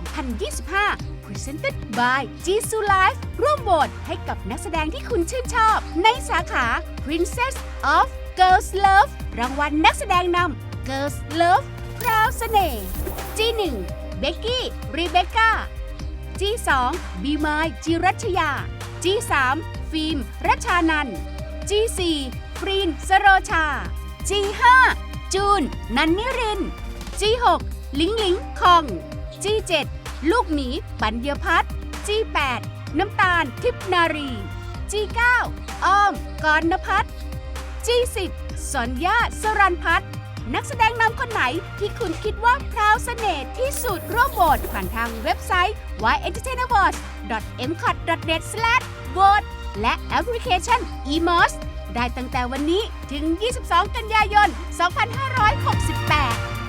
2025 Presented by Jisoo Life ร่วมโหวตให้กับนักแสดงที่คุณชื่นชอบ ในสาขา Princess of Girls Love รางวัลนักแสดงนำ Girls Love พราวเสน่ห์ G1 เบกกี้รีเบคก้า G2 บีมายจิรัชยา G3 ฟิล์มรัชานันท์ G4 ฟรีนสโรชา G5 จูน นันนิริน G6 ลิงลิงคอง G7 ลูกหมี ปัญญพัฒน์ G8 น้ำตาล ทิพนารี G9 อ้อมกรณพัฒน์ G10 สอนยาสรันพัฒน์นักแสดงนำคนไหนที่คุณคิดว่าพราวเสน่ห์ที่สุดร่วมโหวตผ่านทางเว็บไซต์ yentertainawards.mcot.net/vote และแอปพลิเคชัน eMOS ได้ตั้งแต่วันนี้ถึง 22 กันยายน 2 5 6